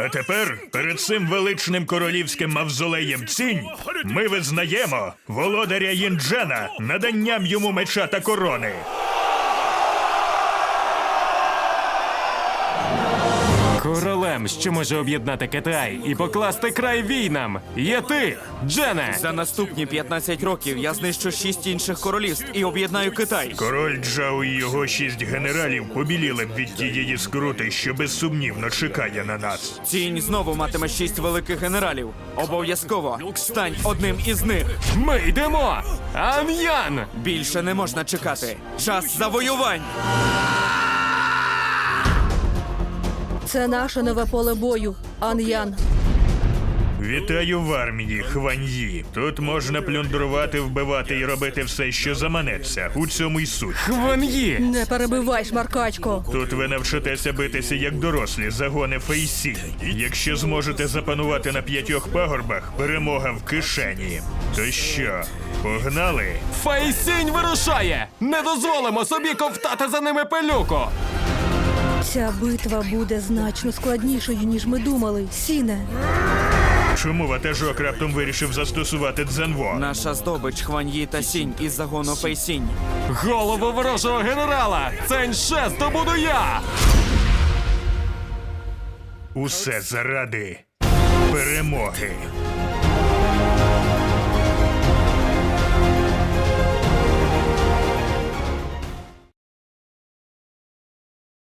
А тепер перед цим величним королівським мавзолеєм цінь ми визнаємо володаря Їнджена наданням йому меча та корони. Королем, що може об'єднати Китай і покласти край війнам, є ти, Джене! За наступні 15 років я знищу шість інших королівств і об'єднаю Китай. Король Джао і його шість генералів побіліли б від тієї скрути, що безсумнівно чекає на нас. Тінь знову матиме шість великих генералів. Обов'язково стань одним із них. Ми йдемо! Амьян! Більше не можна чекати. Час завоювань. Це наше нове поле бою, Ан'ян. Вітаю в армії, Хваньї. Тут можна плюндрувати, вбивати і робити все, що заманеться. У цьому й суть. Хван'ї! Не перебивай, шмаркачко. Тут ви навчитеся битися як дорослі, загони Фейсі. Якщо зможете запанувати на п'ятьох пагорбах, перемога в кишені. То що, погнали? Фейсінь вирушає! Не дозволимо собі ковтати за ними пилюку! Ця битва буде значно складнішою, ніж ми думали. Сіне. Чому ватажок раптом вирішив застосувати дзенво? Наша здобич Хваньї та Сінь із загону Фейсінь. Голову ворожого генерала! Цень ще здобуду я! Усе заради перемоги.